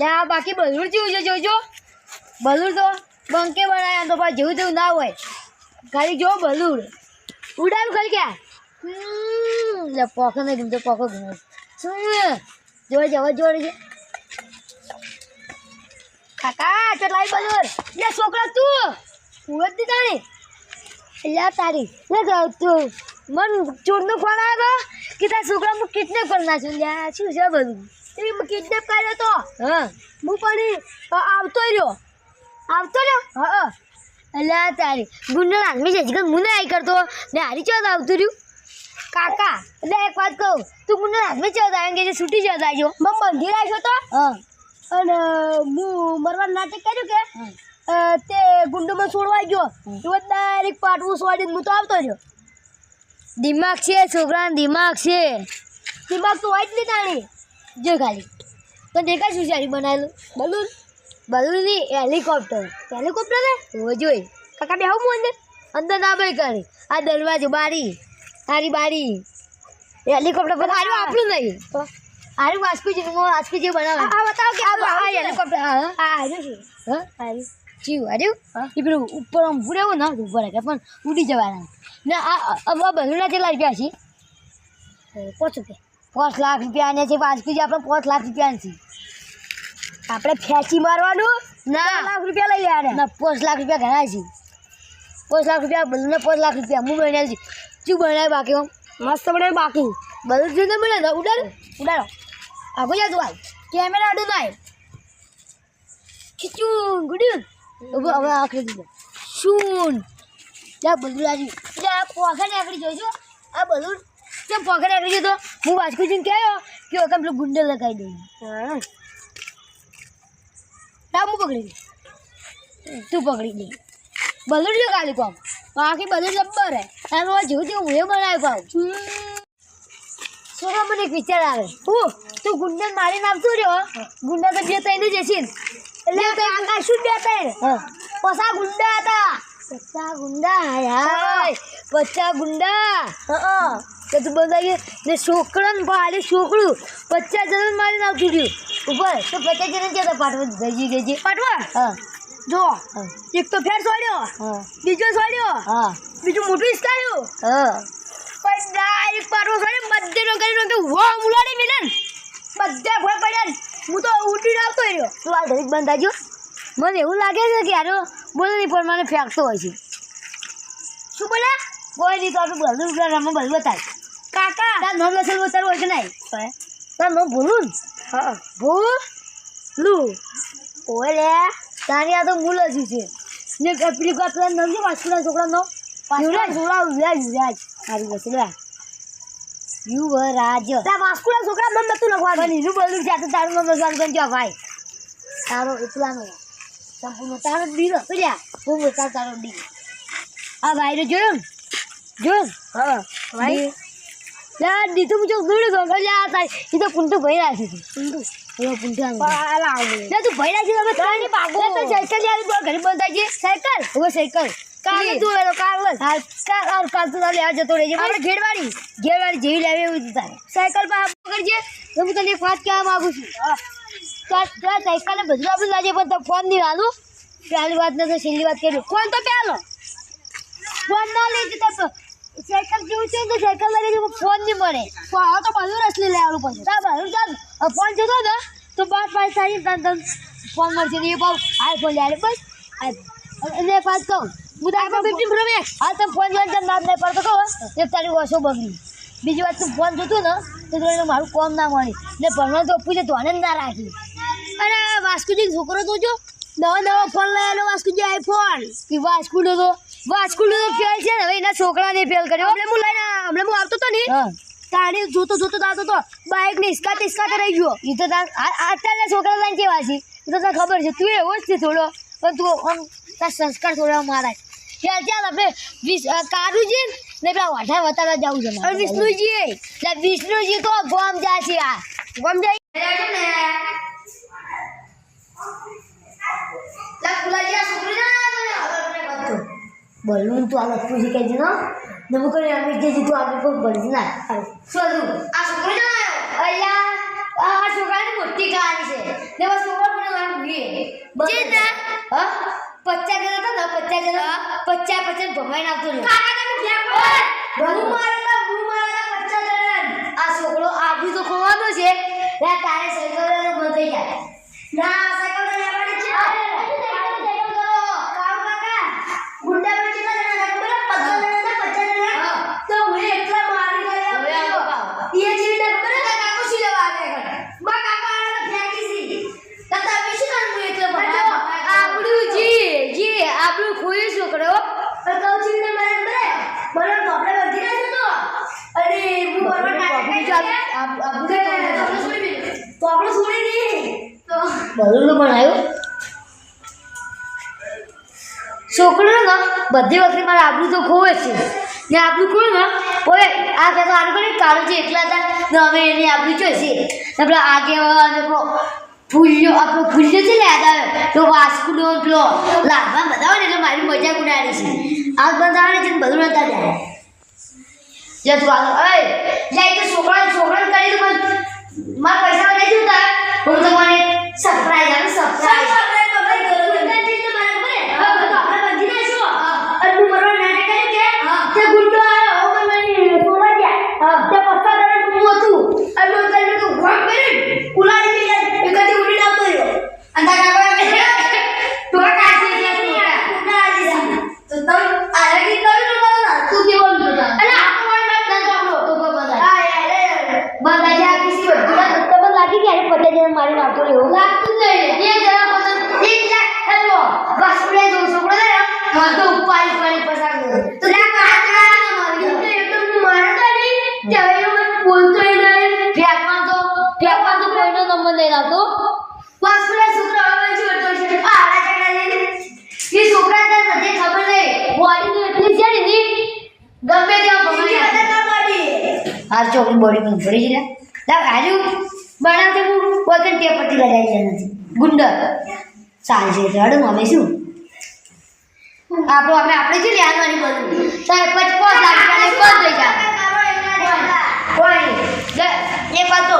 લે બાકી બલૂર જેવું છે, જોજો. બલૂર તો બંકે બનાવ્યા તો પાછું જેવું તેવું ના હોય. ખાલી જો બલૂર. ઉડાડું ખાલી ક્યાં? લે પોકો નહીં ગમતો, પોખો ગમે. શું જોડે જવા જોડે છે કાકા લાઈ બલૂર? લે, છોકરા તું, હું જ તારી. લે તારી, લે તું. મન ચોરનો ફોન આવ્યો કે તારા છોકરા હું કિડનેપ કરી નાખ્યો. લે શું છે બધું એ કિડનેપ કર્યો તો. હા. હું પણ આવતો રહ્યો. આવતો રહ્યો? હા એટલે આ તારી ગુંડો આદમી છે. જીગર મુને આઈ કરતો. ને હારી ચોદ આવતું રહ્યું? કાકા એટલે એક વાત કહું. તું ગુંડો આદમી ચોદ આવે કે છૂટી જતા આવ્યો મમ બંધી રાખ્યો તો? હા. અને હું મરવાનું નાટક કર્યું કે? તે ગુંડોમાં છોડવા ગયો. તો ડાયરેક્ટ પાટવું છોડીને હું તો આવતો રહ્યો. દિમાગ છે છોકરાને દિમાગ છે. દિમાગ તો હોય જ નહીં તાણી. જો ખાલી. તો દેખાય શું સારી બનાવેલું? બલૂન. બલૂન નહીં હેલિકોપ્ટર. હેલિકોપ્ટર ને? ઓ જોઈ. કાકા બે હું અંદર? અંદર ના ભાઈ કરી આ દરવાજો બારી. તારી બારી. હેલિકોપ્ટર પર આરું આપણું નહીં. આરું વાસ્કુ જેવું વાસ્કુ જેવું બનાવે. આ બતાવો કે આ હેલિકોપ્ટર હા છે. હા? આર્યું જીવ આર્યું એ પેલું ઉપર આમ પૂરેવું ના ઉપર કે પણ ઉડી જવાના. ને આ આ બલૂના જેટલા રૂપિયા છે? પાંચ રૂપિયા પાંચ લાખ રૂપિયા છે વાંચતી જે આપણે પાંચ લાખ રૂપિયા છે. આપણે ફેંચી મારવાનું? ના. લાખ રૂપિયા લઈ લેવાના ના પાંચ લાખ રૂપિયા ઘણા છે. પાંચ લાખ રૂપિયા બલૂને પાંચ લાખ રૂપિયા. હું બનાવી છે. શું ભણાય બાકી આમ મસ્ત બનાવે બાકી. બલૂન જોઈને બને ઉડાડો. ઉડાડો. આગળ જા તું કેમેરા અડું નાય ખીચું ગુડ્યું. હવે હવે આખરી દીધો શું ત્યાં બધું લાગ્યું જા પોખા નીકળી જોઈશું આ બલૂન કેમ પગડે આવી ગયો તો? હું વાસ્કુજીને કહેયો કે ઓકે પેલું ગુંડે લગાવી દઈ હા. હું પકડી દઉં તું પકડી દઈ બલૂન લ્યો ખાલી કોમ. બાકી બધું જબ્બર હે. એનું આ જેવું તેવું હું એ બનાવી પાઉં છોકરા મને એક વિચાર આવે? હું? તું ગુંડન મારીને આવતું રહ્યો ગુંડા તો બે ત્રણ જ હશે ને. એટલે કાકા શું બે ત્રણ? પસા ગુંડા હતા. પચા ગુંડા પચાસ ગુંડા. હા. તો તું બધા ને છોકરા ને ભાડે છોકરું પચાસ જણ મારી નાખી રહ્યું ઉપર તો પચાસ જણ જતા પાટવા ગઈ ગઈ પાટવા? હા. જો એક તો ફેર છોડ્યો બીજો છોડ્યો બીજું મોટું હિસકાયું પણ ડાયરેક્ટ પાટવો બધે નો કરીને તો વો મુલાડી મિલન. બધા ભોળ પડ્યા હું તો ઉઠીને આવતો રહ્યો. તું આ ઘડીક બંધ થાજો મને એવું લાગે છે કે યારો બોલે નહીં પણ મને ફેંકતો હોય છે શું બોલે કોઈ નહીં તો આપણે બધું રમવા બધું બતાય કાકા. તાર નામ લસણ બતાડવું હોય કે નહીં? તાર નામ ભૂલું હા. ભૂલું. ઓલે તારી આ તો મૂલ જ છે. ને પેલી કા પેલા નામ છે વાસુના છોકરા નો યુવરાજ યુવરાજ યુવરાજ મારી વસ્તુ લે. યુવરાજ. તાર વાસ્કુના છોકરા નામ નતું લખવાનું. એનું બધું છે આ તો તારું નામ લખવાનું જો ભાઈ. તારો એકલાનો સંપૂર્ણ તારો ડીનો. પેલા હું તારો ડી આ ભાઈ જોયું જોયું જોયો હા ભાઈ. લા દીધું મુજો ગુડ ગો લા તારી એ તો પુંટુ ભઈ રાખી છે પુંટુ એ પુંટુ આમ પાલા લે તું ભઈ રાખી તમે પાગો લે તો સાયકલ યાર બોલ ઘરે બંધાઈ છે. સાયકલ? હવે સાયકલ. કાલે તું એનો કાલ હા કાલ ઓર કાલ તું લેવા જતો રહેજે. આપણે ઘેડવાડી ઘેડવાડી જેવી લેવી એવી તારે. સાયકલ પર આપ કરજે તો હું તને વાત કહેવા માંગુ છું. હા. સાયકલ ને બધું આપણે લાજે પણ તો ફોન નહીં હાલું. પહેલી વાત ને તો છેલ્લી વાત કરી. ફોન તો પહેલો. ફોન ના લઈ જતા તો. સાયકલ જેવું છે તો સાયકલ લઈ જવું ફોન નહીં મળે. તો આ તો બધું રસલી લેવાનું પડશે તા બધું ચાલ. ફોન જોતો ને તો બાર પાંચ સારી તન તન ફોન મળશે ને એ બહુ આઈફોન લે બસ. એટલે પાસ કહું. હું તો આઈફોન ફિફ્ટીન પ્રો મેક્સ હા તમે ફોન જોઈને તને નામ નહીં પડતો કહો એક તારી ઓછો બગડી. બીજી વાત તું ફોન જોતું ને તો તને મારું કોમ ના મળી ને ભણવા તો પૂછે તો આનંદ ના રાખી. અરે વાસ્કુજી છોકરો તો જો નવા નવા ફોન લઈ આવ્યો વાસ્કુજી આઈફોન એ વાસ્કુડો તો વાસ્કુડો તો ફેલ છે ને. હવે એના છોકરાને ફેલ કર્યો. હમણાં હું લઈને હમણાં હું આવતો તો ને તાણી જોતો જોતો આવતો તો. બાઇક ને ઇસ્કાત ઇસ્કાત રહી ગયો. એ તો અત્યારના છોકરા લઈને કેવા છે? એ તો તને ખબર છે. તું એવો જ છે થોડો. પણ તું આમ તાર સંસ્કાર થોડા મારા ખ્યાલ ચાલ આપણે વિશ કારુજી ને પેલા વાઠા વતાડા જવું છે મારે. વિષ્ણુજી! એટલે વિષ્ણુજી તો ગોમ જાય છે આ. ગોમ જાય? બલૂન તો આ લખતું શીખાય છે ને નમું અમે જે તું આગળ કોઈ બળી ના. શું આ છોકરો ના અલ્યા આ છોકરાની મોટી કહાની છે. ને બસ છોકરો જોઈએ ચેતના? હા? પચાસ જણા હતા ને પચાસ જણા પચાસ પચાસ ભમાઈને નાખતો રહ્યો. હું મારેલા હું મારેલા પચાસ જણા આ છોકરો આબરૂ તો ખોવાનો છે. તારે સાયકલ બંધ થઈ જાય. ના સાયકલ તો લેવાની છે સાયકલ કરો કામ કાકા ગુંડા પર કેટલા જણા હતા ખબર હે? પચાસ જણા હતા પચાસ જણા તો હું એકલા મારી ગયા એ જેવી ને ખબર હે? કાકા શું લેવા આવ્યા હતા બા કાકા આને ફેંકી સી કાકા તમે શું કામ હું એકલા ભમાયા આપણું જી જી આપણું ખોયું છોકરો પણ કૌશિકને મારે બરે મને કપડે બાંધી રાખ્યો તો અને હું બરોબર નાટક કરી આપ- આપ- તો આપણે છોડી દીધું તો આપણે છોડી દઈએ તો પણ છોકરો ને બધી વખતે મારે આબરૂ તો ખોવે છે. ને આબરૂ ખોવે ને ઓએ આ કહેતો આનું પણ કાળું છે એકલા હતા ને અમે એને આબરૂ જોઈએ છે આપણે આગેવાન પેલો ફૂલ્યો આપણો ફૂલ્યો છે ને યાદ આવે? તો વાસ્કુડો પેલો લાભા બધા હોય ને એટલે મારી મજાક ઉડાડી છે. આ બધા આવે છે ને બધું નતા જાય જય તું આગળ લે, એ તો છોકરા છોકરા કરી તો મારા પૈસા લઈ જતા હું તમને સરપ્રાઈઝ આપું સરપ્રાઈઝ મારી નાખતો રહ્યો લાગતું જ નહીં એક જણા પોતાનું એક લાખ એટલો બસ ઉડે જો છોકરો છે ને હા તો ઉપાડી ઉપાડી પસાર કર્યો તો લા કાકા મારી તો એકદમ મારા તો નહીં ત્યારે મને બોલતો નહીં ફેંકમાં તો ફેંકમાં તો કોઈનો નંબર નહીં લાવતો બસ ઉડે છોકરો હવે જોડતો છે આ આડા ચકડા લઈને એ છોકરા તને નથી ખબર નહીં બોડી તો એટલી છે ને ની ગમે ત્યાં ભમાઈ હાર ચોકડી બોડી પણ ભરી છે લાવ આજુ બનાવતે હું. કઈ ટેપ પટ્ટી લગાવી જાય નથી. ગુંડર. સારી છે રડું અમે શું? આપણું અમે આપણે શું લેવાની બધું? તારે પચપોસ લાખ રૂપિયા બંધ થઈ જાય. કોઈ. એક વાત.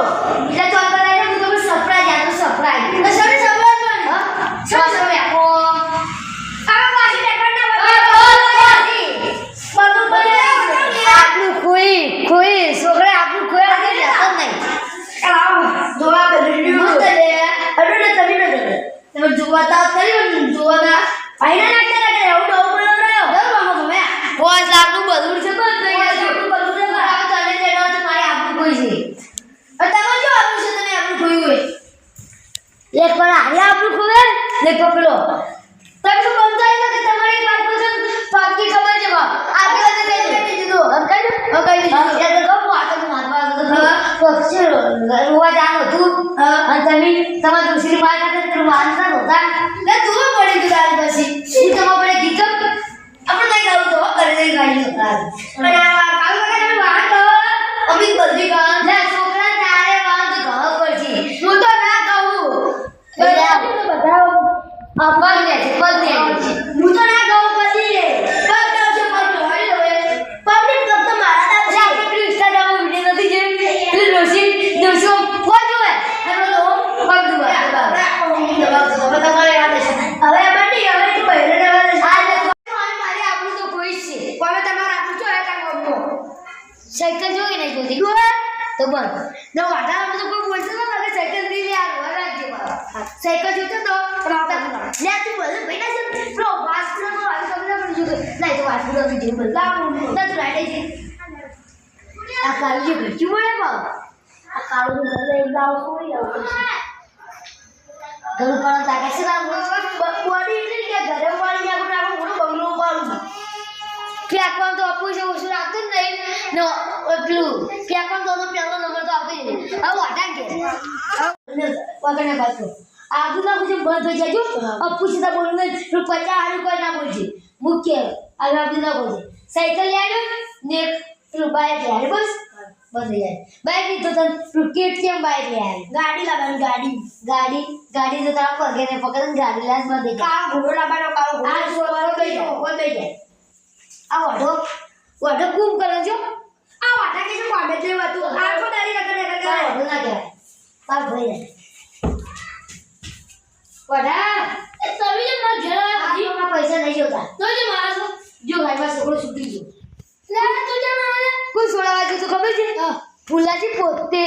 જે ઘરે લાવ આવ ઘર પર તાકે છે બોડી એટલે કે ઘરે વાળી આપણે આપણું મોટું બંગલો પાડું ફેંકવાનું તો આપવું છે ઓછું રાખતું જ નહીં ને પેલું ક્યાંકમાં તો પહેલો નંબર તો જ નહીં હવે વાટા કે વગરને પાછો આગળ ના પૂછે બંધ થઈ જાય જો અપ્પુ સીધા બોલું. ને પેલું પચાસ હારું કોઈ ના બોલશે મુખ્ય આગળ આપી ના બોલશે સાયકલ લેડ્યો ને પેલું બાઇક લે બસ. બંધ જાય બાઈક તો ક્રિકેટ કેમ બાઇક લઈ ગાડી લાવવાની ગાડી. ગાડી ગાડી તો તારા પગે ને પગે ગાડી લાવ બંધ થઈ કાળો ઘોડો લાવવાનો કાળો ઘોડો. આ છોડવાનો થઈ જાય બંધ થઈ જાય આ વાઢો. વાઢો કુમ કરે જો આ વાટા કે કોમે જે હતું આ તો દાડી રગડ રગડ કરે ના કહેવાય. પાર ભઈ. જાય વાઢા તમે જે મારા ઘેર આવ્યા પૈસા નહીં જોતા. તો જે મારા જો ભાઈ પાસે છોકરો સુધી જો કોઈ છોડાવા તો ખબર છે ફૂલાજી પોતે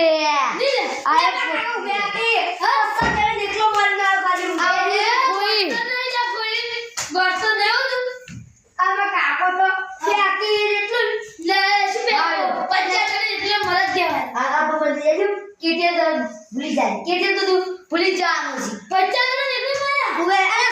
ભૂલી જાય. કેટીએમ તો તું ભૂલી જવાનું છે. પંચાયત એટલે મારા. અરે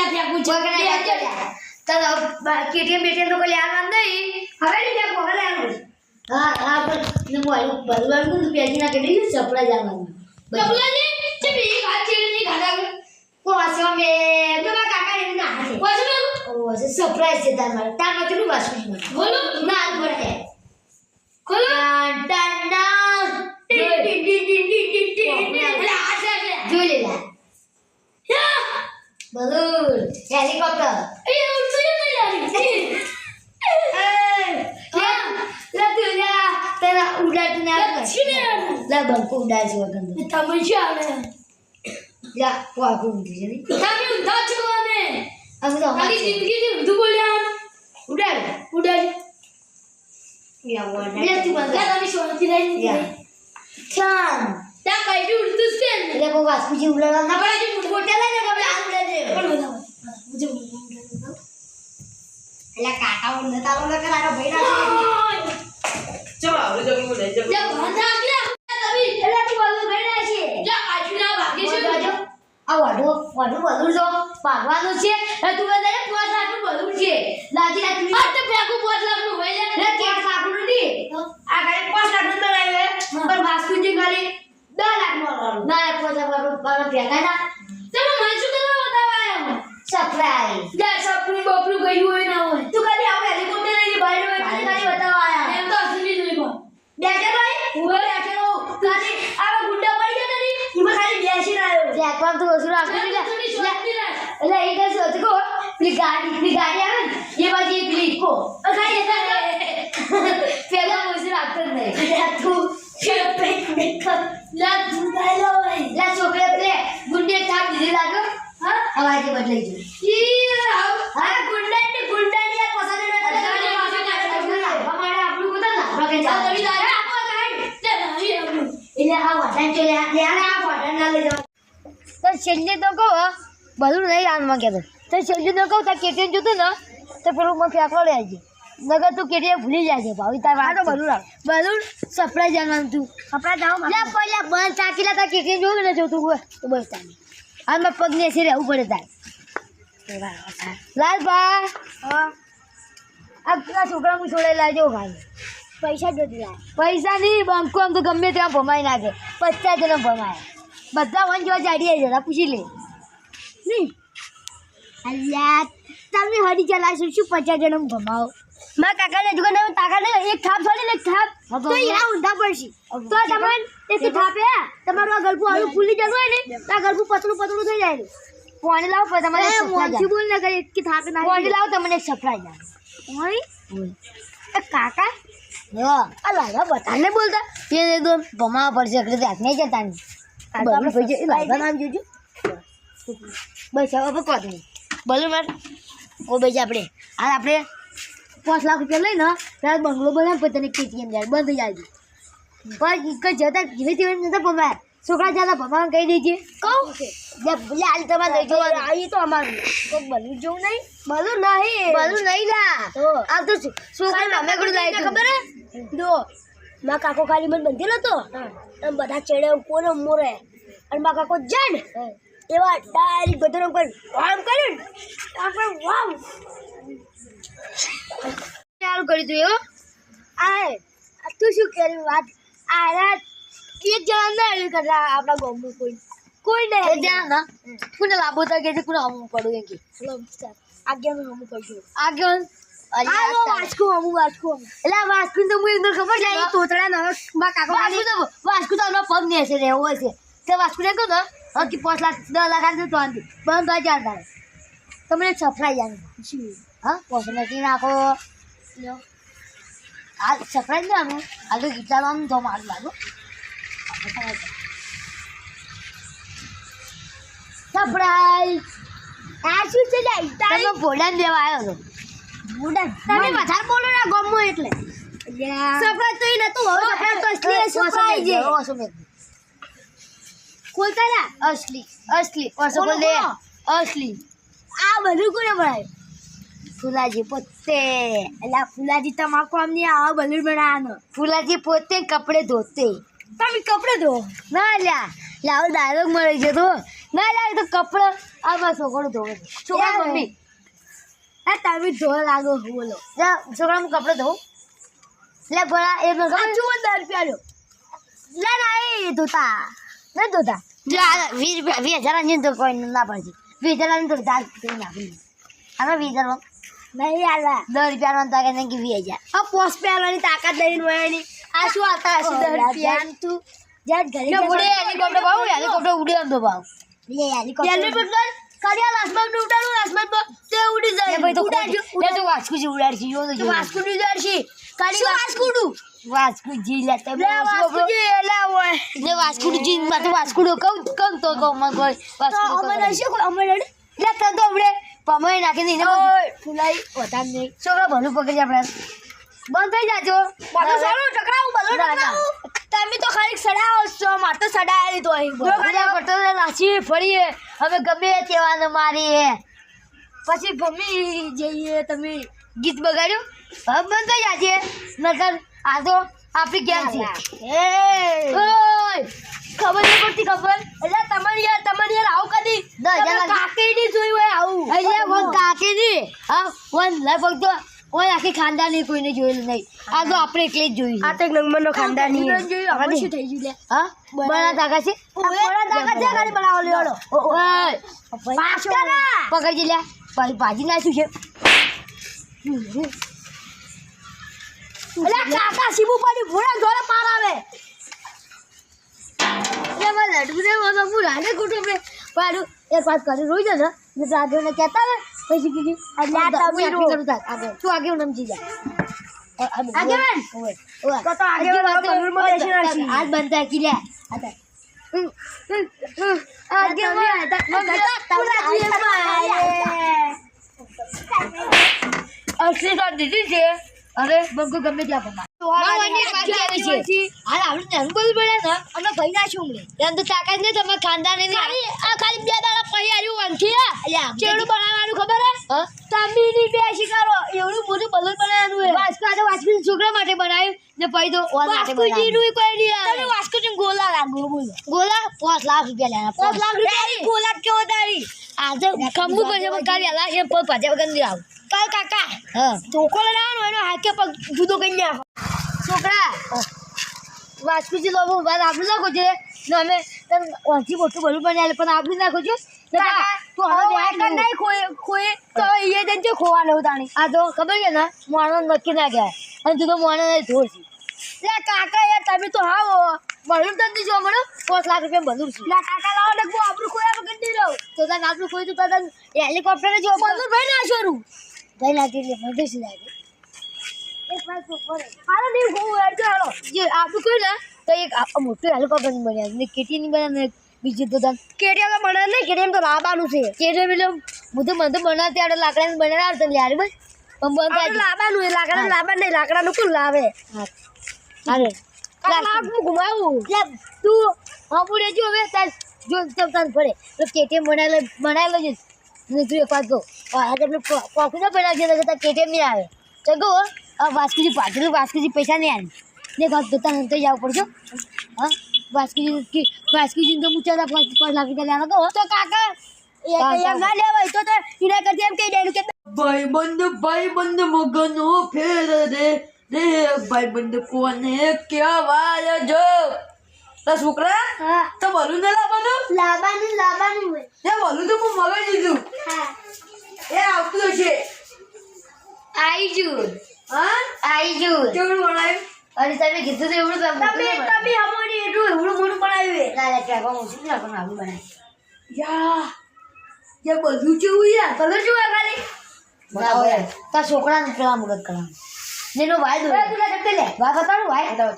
જાણ્યા ફેંકું છે વગર ના ચાલ્યા તો કેટીએમ બેટીએમ તો કોઈ લેવાનું નહીં હવે નહીં ફેંકો હવે લેવાનું હા હા પણ ને મોય બલવાનું તું પેજી ના કેટી સપડા જવાનું કપલાજી જે બે હાથ ચીડની ખાધા કર કો વાસો મે તો મારા કાકા ને ના હાથે પાછું ઓ વાસે સરપ્રાઈઝ છે તાર મારે તાર કેટલું વાસું છે મને બોલો ના પડે ખોલો ટન ટન ટી ટી ટી ટી ટી ટી ટી એટલે આ છે કે જોઈ લેલા યા બલૂન હેલિકોપ્ટર એ ઉડતું જ નહીં લાગી લા તું લા તેરા ઉડાડ ને આ છીને આવડે. લા બંકો ઉડાડ છે વગર તમે શું આવડે લા કોા કો ઉડી છે ને તમે ઊંધા છો અમે અમે તો ખાલી જિંદગીથી ઊંધું બોલ્યા ઉડાડ ઉડાડ યા વડા લે તું બંધ ત્યાં તમે શાંતિ રહી યા ચાન ત્યાં કઈ બી ઉડતું જ છે ને એટલે કો વાસ્તુ જી ઉડાડવા ના આપણે જે મોટો મોટા લઈને કપડે આ ઉડાડે પણ બધા મુજે ઉડાડ એટલે કાકા ઉડને તારો ન કરારો ભાઈ ના ચલો આવડે જમી બોલે જમી લે બાંધા આગલા તમે એટલે તું બોલું ભાઈ ના છે લે આજુના ભાગે છે જો આ વાડો વાડો બધું જો ભાગવાનું છે એ તું બધા પોસ આટલું બધું છે લાજી આટલું આ તો ફેંકું પોત લાખનું હોય લે લે કેક સાકડું ની આ ખાલી પાંચ લાખનું બનાવે પણ વાસ્તુજી ખાલી દસ લાખનું લાવવાનું ના એ પોસ આપણું બાર ભેગા ના તમે મને શું કરવા બતાવાયા સરપ્રાઈઝ લે સપનું બપનું ગયું હોય ના હોય તું ખાલી આવું હેલિકોપ્ટર લઈને બહાર હોય ખાલી ખાલી બતાવવા આયા એમ તો અસલી નહીં પણ બેઠે ભાઈ ઊભો બેઠે રહો ખાલી આવા ગુંડા પડી ગયા ને એમાં ખાલી બેસીને આવ્યો જેકવામ તો વસૂલ રાખતો તમે થોડી શાંતિ રાખ એટલે એ કઈ સોચ કો પેલી ગાડી પેલી ગાડી આવે ને એ બાજુ એ પેલી ઇકો અ ખાલી એટલા પેલા વસૂલ રાખતો જ નહીં લે તું લે તું દાયલો હોય લે છોકરા પેલે ગુંડે થાપ દીધી લાગ્યો હા અવાજે બદલાઈ ગયો ઈ હા ગુંડા ને ગુંડા ને પસંદ ના છે તો છેલ્લે તો કહો બધું નહીં આનમાં કહેતો તો છેલ્લે તો કહું તાર કેટીએમ જોતું ને તો પેલું મને ફેંકવા લઈ આવજે નગર તું કેટીએમ ભૂલી જાય ભાવી તાર વાત બધું રાખ બધું સપડા જાણવાનું તું સપડા જાવ પહેલા બંધ ચાકીલા તાર કેટીએમ જોયું ને જોતું હોય તો બસ તાર આમાં પગ ને એસી રહેવું પડે તાર લાલભા આ પેલા છોકરા હું છોડે લાજો ભાઈ. પૈસા જોતી લાય. પૈસા નહીં બંકો આમ તો ગમે ત્યાં ભમાઈ નાખે. પચાસ જણા ભમાય. બધા વન જોવા ચાડી આવી જતા પૂછી લે. નહીં. અલ્યા તમે હરી ચલાવશો શું પચાસ જણા ભમાવો? મારા કાકાને જુગા ને કાકાને એક થાપ છોડી ને એક થાપ તો યા ઊંધા પડશે. તો તમે એક થાપે તમારું આ ગળપું આવું ફૂલી જતું હોય ને તો આ ગળપું પતલું પતલું થઈ જાય પાણી લાવો તમારે મોંથી બોલ ના કરે એક થાપે ના પાણી લાવો તમને એક સફરાઈ જાય. પાણી કાકા? આ લાવા બતાને બોલતા. એ તો ભમા પડશે એટલે ત્યાં નહીં જતા બલૂન ભાઈ નામ જોજો. બસ હવે પકવા બલૂન માર ઓ ભાઈ આપણે આ આપણે પાંચ લાખ રૂપિયા લઈને ત્યારે બંગલો બનાવે પછી તને કેટીએમ જાય બંધ થઈ જાય પણ કઈ જતા ધીમે ધીમે નતા ભમાય. છોકરા જતા ભમા કહી દેજે. કહું? લે હાલ તમારે લઈ જવાનું. આવી તો અમારું. તો બનવું જોવું નહીં? બલૂન નહીં. બલૂન નહીં લા. આ તો છોકરા અમે કોઈ લાઈ ખબર હે? જો મા કાકો ખાલી મને બંધેલો હતો. અને બધા ચડે કોને મોરે. અને મા કાકો જડ એવા ડાયરી ગધરો પર વામ કર્યું આપણે વામ. ચાલુ કરી દઉં આ તું શું કરી વાત? આ એક જણા ના એવી કરતા આપણા ગામનું કોઈ. કોઈ ને એક જણા ના? કોને લાભો થાય કે કોને હમું પડું એમ કે. હલો નું હમું આગળ આ વાસ્કુ તો છે તો પગ ને હશે રહેવો છે. તે વાસ્કુ ને કહો ને પાંચ લાખ દસ લાખ તો બંધ તારે. તમને સફરાઈ જાય હા પોસ નાખો. આ સફરાઈ ને આનું આ તો ગીતામાં તો મારું લાગુ. આ શું છે તમે ભોડાને દેવા આવ્યો હતો તમે વધારે બોલો ને ગમો એટલે. તો એ નતું હવે સરપ્રાઈઝ તો અસલી સરપ્રાઈઝ છે. ખોલતા અસલી. અસલી. આ બધું કોને બનાવ્યું ફુલાજી પોતે. એટલે ફુલાજી તમાકુ અમને આવા બલૂન બનાવવાનો. ફુલાજી પોતે કપડે ધોતે. તમે કપડે ધો. ના લ્યા લાવો ડાયલોગ મળી ગયો તો. ના લ્યા તો કપડો આ બસ છોકરો ધોવે છોકરા મમ્મી? હા તમે ધો લાગો બોલો. છોકરા હું કપડો ધોઉં લે ભલા એ મેં દસ રૂપિયા લો લે ના એ ધોતા. ના ધોતા. વીસ રૂપિયા વીસ હજારની તો કોઈ ના પડશે વીસ હજારની તો દાળ આપી હવે વીસ હજાર નહીં દસ રૂપિયા નો તાકાત નહીં કે વીસ હજાર. આ પોસ પહેરવાની તાકાત નહીં મળવાની આ શું આવતા હશે દસ રૂપિયા તું. જ્યાં ઘરે ઉડે હેલિકોપ્ટર ભાવ હેલિકોપ્ટર ઉડે તો ભાવ. હેલિકોપ્ટર. આસમાન ઉડાડું આસમાન તે ઉડી જાય. ભાઈ તો ઉડાડજો એ તો વાસ્કુજી ઉડાડશે જો તો જો વાસ્કુડી ઉડાડશી. કાલી વાસ્કુડું વાસ્કુજી લે તમે લે એલા હોય ને વાસ્કુજી માં તો વાસ્કુડો તો કોઈ તો વાસ્કુડો અમારે શું અમારે લે તો હમણે પમાઈ નાખી એને ફૂલાઈ વધાર નહીં. છોકરા ભલું પકડી આપણે. બંધ થઈ જાજો. બધું સારું ટકરાવું બધું. ટકરાવું. તમે તો ખાલી સડાવો છો. માર તો સડાયેલી લીધો અહીં. ખાલી પટોલે નાચીએ ફરીએ હવે ગમે તેવાને મારીએ. પછી ગમી જઈએ તમે. ગીત બગાડ્યું? હવે બંધ થઈ જાજે. નકર આ તો આપણી ગેમ છે. એ. ઓય. ખબર નહીં પડતી ખબર? એટલે તમારી યાર તમારી યાર આવું કદી. કાકી ની જોઈ હોય આવું. અહીંયા વન કાકી ની હા વન લાઈ ફક્ત ઓય આખી ખાનદાનની કોઈને જોયેલું નહીં. આ તો આપણે એકલે જ જોયું આ તો એક નંબર નો ખાનદાનની આપણે શું થઈ ગયું લે? હા? બરા તાકા છે? બરા તાકા છે, ખાલી બનાવો લેવડો. ઓય પાછો પકડજી. લે. ભાઈ ભાજી નાખ્યું છે. એટલે કાકા શિબુ પડી ભોળા જોડે પાર આવે. એટલે મારા લડુ ને બાપુ રાડે કુટુંબ ને પાડું એક વાત કરી રોઈ જશે ને રાધોને કહેતા ને પછી કીધી એટલે હું રો. કરું તાર આગળ તું આગળ નમજી જા આગેવાન? ઓય, ઓય. તો તો આગેવાન આગેવાન તો- બલૂનમાં બેસી રાખી. હાથ બંધ રાખી લે આ તાર. હમ, હમ, હમ. આગેવાન. અસલી તો દીધી છે અરે બંકો ગમે ત્યાં ભમા માવાની એક વાત કહેવી છે. હાલ આપણે નાનું પડે ને અને ભાઈ ના શું મળે એમ તો તાકાત નહીં તમારા ખાનદાને નહીં આ ખાલી બે દાડા પછી આવ્યું વાંખી અલ્યા, ચેવડું બનાવવાનું ખબર હે? હા? તાંબીની બે શિકારો એવડું મોટું બલૂન બનાવવાનું હે. વાસ્કો આ તો વાસ્કો છોકરા માટે બનાવ્યું. ને પછી તો કોઈ નહીં તમે વાસ્કુજી ગોલા લાગો બોલો. ગોલા? પાંચ લાખ રૂપિયા લેના પાંચ લાખ રૂપિયા? ગોલા કેવો તારી? આ તો ખંભું પર છે પણ કાલે પગ પાછા વગર નહીં આવું. કાલ કાકા ધોકો લડાવવાનો એનો હાથે પગ જુદો કરી નાખો. છોકરા વાસ્કુજી લોકો વાત આપી નાખો છે? ને અમે તને ઓછી મોટું બધું બનાવેલું પણ આપી નાખો છો. તું હવે વાયકર બેહાડ નહીં ખોએ ખોએ તો એ જણ ખોવાનું તાણી? આ તો ખબર છે ને મોણો નક્કી ના અને તું તો ધોર છે. કાકા યાર તમે તો હાવો બલૂન તને જોવા મને પાંચ લાખ રૂપિયા ભલું છે. કાકા લાવો ને આપણું ખોયા વગર નહીં રહું તો તને આપણું કોઈ તો તને હેલિકોપ્ટર જ ભાઈ ના છોરું લાગી એટલે મને શું લાગે. એક વાત પડે નહીં હાલો. જે આપણું કોઈ ને તો એક મોટું હેલિકોપ્ટર બન્યા ને કેટી નહીં બન્યા ને બીજું તને કેટીએમ બને નહીં કેટીએમ તો લાવવાનું છે. કેટી એટલે હું તો મને તો ત્યારે લાકડાને બનાવ્યા તને યાર ભાઈ પણ બંધ લાવવાનું લાકડા લાવવા નહીં લાકડાનું કોણ લાવે? અરે ઘુમાવું. તું હમુડે જો હવે તાર જો તમ તને પડે તો કેટીએમ બનાવેલો બનાવેલો છે. ને તું એક વાત કહું આ આપણે પોકું ના બનાવજે તો તાર કેટીએમ નહીં આવે. તો કહો આ વાસ્કુજી પાછળ વાસ્કુજી પૈસા નહીં આવે. ને ઘર તો નહીં જવું પડશે હા. વાસ્કુજી વાસ્કુજી તો મૂચા પાંચ લાખ રૂપિયા લેવા કહો તો કાકા એમ ના લેવાય તો તો એના કરતી એમ કહી દેવાનું કે ભાઈબંધ ભાઈબંધ મગનો ફેર રે રે ભાઈબંધ કોને કહેવાય જો? તો છોકરા તો બોલું ને લાવવાનું? લાવવાનું લાવવાનું એ બોલું તો હું મગાઈ દીધું. આઈ જુ હા? આઈ જુ કેવડું બનાવ્યું અરે તમે કીધું તો એવડું તમે તમે અમારે એટલું એવડું મોટું બનાવ્યું ના ના હું શું ના પણ આવું બનાય યા જે બધું જેવું યાર કલર જોવા ખાલી? તાર છોકરાને પેલા મુરત કરવાનું? ને એનો વાય દો તું લે જપ્તે લે. વાય બતાડું વાય. બતાવો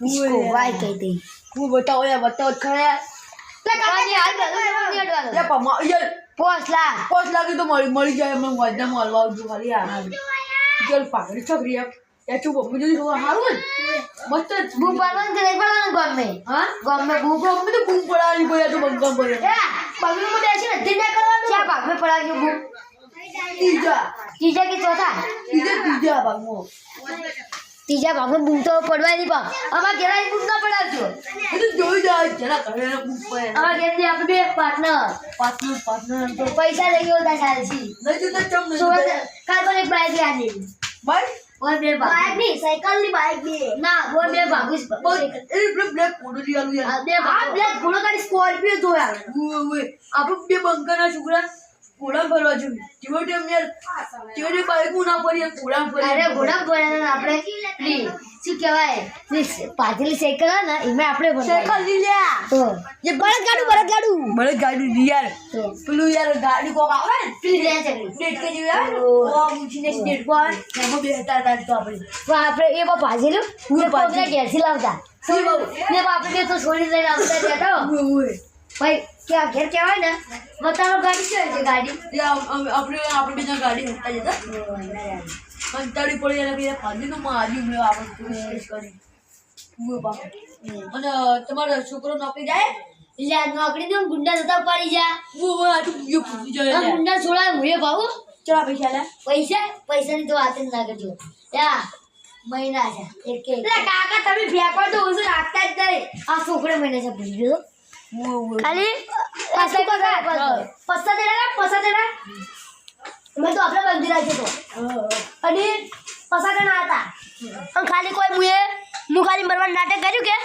મિસ્કો વાય કહી દે. હું બતાવો યાર બતાવો ખરા. લે કાકાજી હાલ અડવાનો યાર પમા યાર પોસ લાખ પોસ લાગે તો મળી મળી જાય એમને વાજના મળવા આવજો ખાલી યાર ચાલ પાઘડી છોકરી યાર યાર ચૂપ બધું જોવા સારું ને? મસ્ત. બૂમ પાડવાનું કે નહીં પાડવાનું ગમે? હા? ગમે બૂમ. અમે તો બૂમ પડાવી ગયા તો બંગમ પડે. પગલું બેસી ને ધીરે કરવાનું. ક્યાં ભાગમાં પડાવ્યું બૂમ. ત્રીજા ત્રીજા કે ચોથા? ત્રીજા ત્રીજા ભાગમાં. ત્રીજા ભાગમાં બૂમ તો પડવા નહીં પાક અમારા ઘેરા બૂમ ના પડાવજો બધું જોઈ જાય જરા કરે એને બૂમ પડે. અમારા ઘેરથી આપણે બે પાર્ટનર પાર્ટનર પાર્ટનર તો. પૈસા લઈ ગયો તા ચાલશી નહીં જોતા ચમ નહીં તો કાલ પર એક બાઈક યાદ નહીં. ભાઈ ઓય બે બાઈકની સાયકલની બાઇકની ના ઓય બે ભાગું. જ એ બ્લેક બ્લેક ફોટો લઈ આલું યાર. આ બે ભાગ. બ્લેક ઘોડો તારી સ્કોર્પિયો જોયા. ઉવે, ઉવે. આપણે બે બંકાના છોકરા ઘોડા ભરવા જોઈએ જેવો યાર ટાઈમ બાઈક ના પડી યાર ઘોડા ફરી અરે ઘોડા ને આપણે પેલી શું કહેવાય? પાછલી સાયકલ ને એમાં આપણે. સાયકલ લઈ લ્યા તો. ગાડું બળદ ગાડું. બળદ ગાડું યાર પેલું યાર ગાડી કોક આવે ને પેલી લે છે સ્ટેટ કે જેવી આવે ઓ મૂછીને સ્ટેટ પર એમાં બેસતા હતા તો આપણે. તો આપણે એ બા ભાજેલું હું પાછળ ગેસી લાવતા? ને બાપ આપણે તો છોડી લઈને આવતા જતો. ભાઈ ઘેર કહેવાય ને મતાનો ગાડી છે ગાડી? આપણે આપણે બીજા ગાડી મૂકતા જતા. કંટાળી પડી અને બીજા ફાંદી નું માર્યું મેં આપણે કરી અને તમારો છોકરો નોકરી જાય? એટલે નોકરી ગુંડા જતા પડી જા. પૂછી જાય ગુંડા ભાવ? ચલા પૈસા લે. પૈસા? પૈસાની તો વાત જ ના કરજો. યા મહિના છે. એક કાકા તમે ફેંકો તો ઓછું રાખતા જ નહીં. આ છોકરો મહિના છે ભૂલી ગયો. ખાલી પાછું કાકા પૈસા દેના પૈસા દેના મેં તો આપણે બંધી રાખ્યો તો. અને પૈસા દેના હતા. અને ખાલી કોઈ મુએ હું ખાલી મરવાનું નાટક કર્યું કે?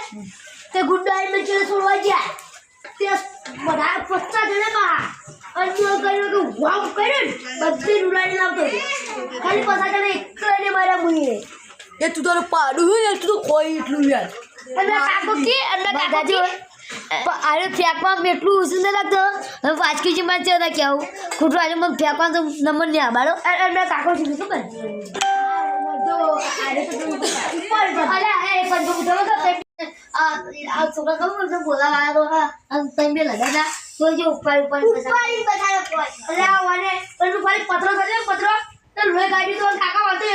તે ગુડ્ડો આવીને ચીડે છોડવા ગયા. તે બધા પચાસ જણા બા. અને મેં કર્યું કે વાવ કર્યું ને બધી રૂલાડી લાવતો હતો. ખાલી પચાસ જણા એકલાને મારા મુએ. એ તું તારું પાડું ને તું તો કોઈ એટલું યાર. અને કાકો કે? અને કાકો કે ફેંકવા એટલું ઓછું નહીં લાગતો. હવે વાંચકી છે માં છે કેવું ખોટું આજે મને ફેંકવા તો નંબર નહીં આબાડો અરે મેં કાકો છું શું અરે પતરો પતરો.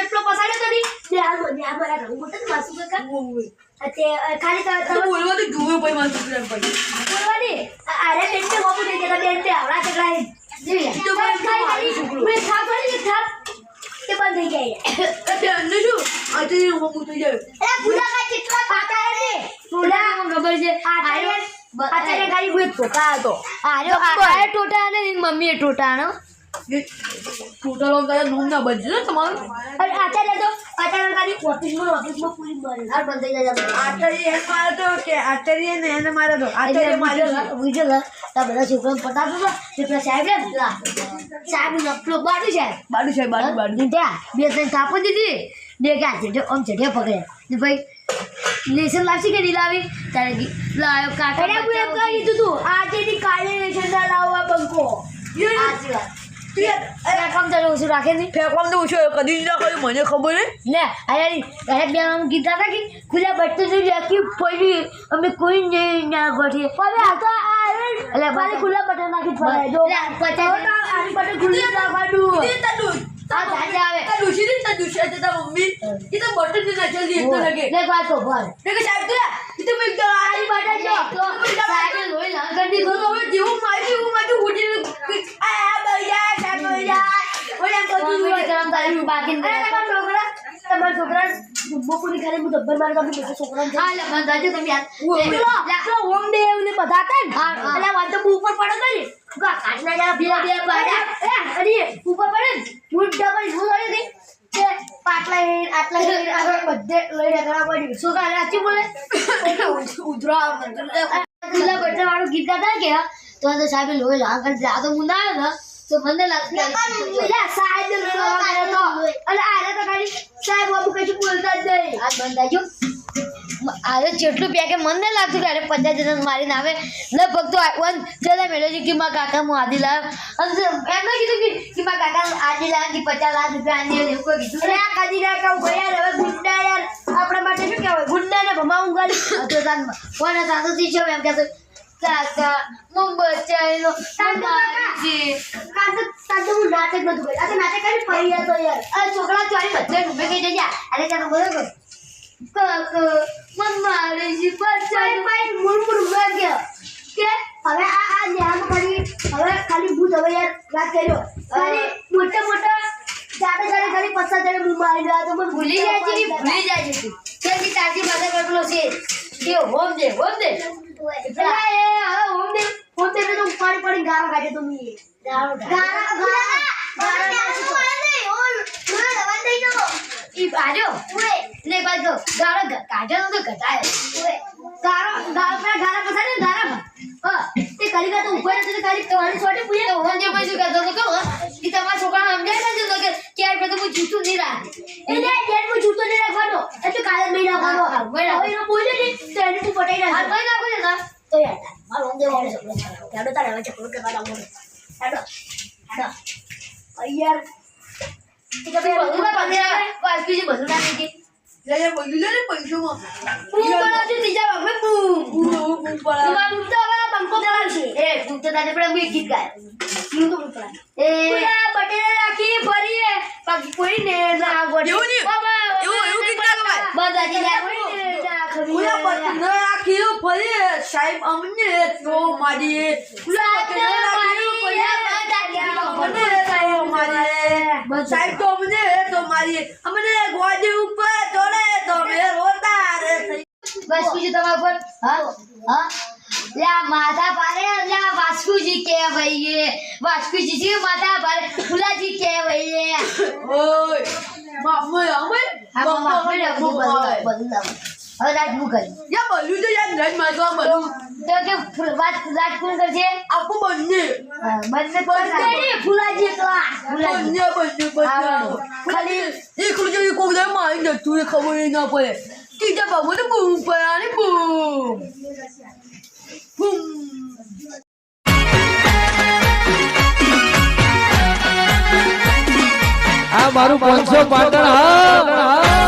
એટલો પસાડ્યો ખાલી બોલવા તો જોવે ભાઈ મારા ભાઈ. અરે બેન તે દેતા બેન તે આવડા હે જોઈ તો ભાઈ ખાઈ મારું મેં થાપ કરી થાપ તે બંધ થઈ જાય. એ બેનને શું આજે હું થઈ જાય. એ ભૂલા કા ચિત્રા પાતા હે ને મને ખબર છે. બ- આચાર્ય ગાડી ગુએ ધોકા હતો. આર્યો આરે ટોટા અને મમ્મીએ ટોટા આનો એ ટોટલ ઓફ તારા રૂમ ના બજેટ ને તમારું? આચાર્ય તો આચાર્ય ગાડી ઓફિસમાં ઓફિસમાં પૂરી મરે આ બંધ. થઈ જાય. આચાર્ય એને મારે તો કે આચાર્ય ને એને મારે તો આચાર્ય મારે બીજો બીજો ઘર, બધા છોકરા પતાવતો તો. તે પેલા સાહેબ ને પેલા સાહેબ નફલો બાટુ સાહેબ બાડુ સાહેબ બાડુ બાડુ. દીધા બે ત્રણ કાપો દીધી. ને કે આ જેઠે આમ જેઠે પકડે. ને ભાઈ લેસન લાવશે કે નહીં લાવી? તારે લાવ્યો કાકા અરે હું એમ કહી દીધું તું આજે ની કાલે લેસન લાવવા બંકો. આજી વાત. કામ ઓછું રાખે નહીં ફેંકવાનું તો ઓછો કદી ના કર્યું મને ખબર ને અરે અરે બે આમ ગીતા હતા કે ખુલ્લા પડી અમે કોઈ નહીં ના ગોઠીએ હવે આ તો એટલે ખુલ્લા બટન નાખી જ જો પચાસ ખુલ્લી રાખવાનું આ આવે તારું ડોશી ને તારું ડોશી મમ્મી એ તો બટન ને નાચેલ દી એકદમ લાગે ને વાત તો ભર ને કે સાહેબ તું એ તો મેં એકદમ આની બટન જો તો સાહેબે લાલ કરી દીધું તો હવે જેવું મારી એવું મારી ઉડી તારી બાકી અરે તમારા છોકરા તમારા છોકરા બપોરની ખાલી હું ડબ્બર મારતા હું બધા છોકરાને હા લે મને દાજુ તમે પેલો હોમ ડે ને બધા હતા ને. એટલે વાત તો હું ઉપર પડે તો ને? ગા કાચના જરા બે બે પાડ્યા. એ અરે ઉપર પડે હું ડબલ હું લઈ ગઈ તે પાટલા આટલા આગળ બધે લઈને પડ્યું. શું કાલે સાચું બોલે? ઉધરા આવે બટન વાળું ગીત ગાતા કે તો સાહેબે લોહી આગળ કરી દીધું. આ તો મુંડા આવ્યો. ને તો મને લાગતું સાહેબ તો અને આને તો ખાલી સાહેબ બાબુ કશું બોલતા જ નહીં. આ બંધ દાજુ આજે જેટલું પ્યા કે મને લાગતું કે અરે પચાસ જણા મારીને આવે લગભગ તો વન જરા મેળો છે કે મારા કાકા હું આદિ લાવ અને એમને કીધું કે કે મારા કાકા આદિ લાવ કે પચાસ લાખ રૂપિયા આની એવું કોઈ કીધું અરે આ કાદી કાકા ભાઈ યાર હવે ગુંડા યાર. આપણા માટે શું કહેવાય? ગુંડા ને ભમાવું ગાલી તો તાન કોને સાસુ થી છો એમ કહેતો. કાકા હું બચાયેલો મારી કાંતો કાંતો હું નાટક નતું કર્યું આ નાટક કરી પડી તો યાર. આ છોકરા ચોરી બચ્ચે ડૂબે ગઈ જઈ અરે ચાલો બરોબર. કાકા મન મારે છે ભાઈ બચાયેલો ભાઈ મૂળ મૂળ ઉગા ગયા. કે? હવે આ આ ન્યામાં ખાલી હવે ખાલી ભૂત હવે યાર વાત કર્યો. ખાલી મોટા મોટા જાતે જાતે ખાલી પસાર જણે હું મારી તો મને ભૂલી જાય છે ભૂલી જાય છે કે તારથી માથે કરેલો છે. કે હોમ દે હોમ દે પેલા એ હવે હોમ દે હોમ દે તો પાણી પાણી ગારો કાઢે તો મી ગારો ગારા ગારા ઈ બાજો. ને બાજો ગારો કાઢો તો કટાય ગારો ગારો પેલા ગારા પસાડે ગારો ગારા હા. તે કરી ગયા તો નથી તો ખાલી તમારી છોટે પૂછે તો હું જે પૈસા કહેતો તો કહો કે તમારા છોકરા સમજાય છે તો કે ક્યાર પછી હું જૂઠું નહીં રાખે. એટલે ડેડમાં જૂતો નહીં રાખવાનો. એ તો કાલે મેં બરાબર. હવે એનો બોલે ને તો એને તું પટાઈ નાખ કઈ નાખો છે તાર તો યાર મારો ઓમ દેવો આવે છે હેડો તારે હવે કે કરવા લાવો હેડો હેડો. અయ్యాર કે ભાઈ બધું ના પંદર વાસકી છે બધું ના નીકળી લે લે લે ને પૈસામાં હું બોલાવ છું ત્રીજા ભાગે બૂમ હું હું હું પડા તમાર મુક્ત હવે બંકો પડાવશે એ તું તો તારે પણ હું ગીત ગાય. હું તો પડાવ એ. પુરા રાખી ફરીએ બાકી કોઈ ને ના ગોડે એવું નહીં. એવું એવું ગીત ના ગવાય. બધાજી જાય કોઈ ને ના પુલા ખરી પતંગ રાખ્યું ફરી સાહેબ અમને તો મારી સાહેબ તો અમને તો મારી અમને ગોડી ઉપર બીજું તમારા પર? હા? હા? લે આ પારે લા વાસ્કુજી કે ભાઈ એ વાસ્કુજી છે માથા પારે ફુલાજી કે ભાઈ ઓય મામો અમે આપણે બધું બધું હવે રાત હું કરી? યા બલ્યું તો યાર નજ મારવા બલ્યું. તો કે વાત રાત કોણ કરશે? આપો બંને. બંને બંને. ફુલાજી એકલા બંને બંને બંને. ખાલી એકલું જેવી કોઈ મારી જતું ખબર ના પડે. ત્રીજા ભાગમાં તો બૂમ પડે અને બૂમ બૂમ આ મારું પાંચસો પાટણ હા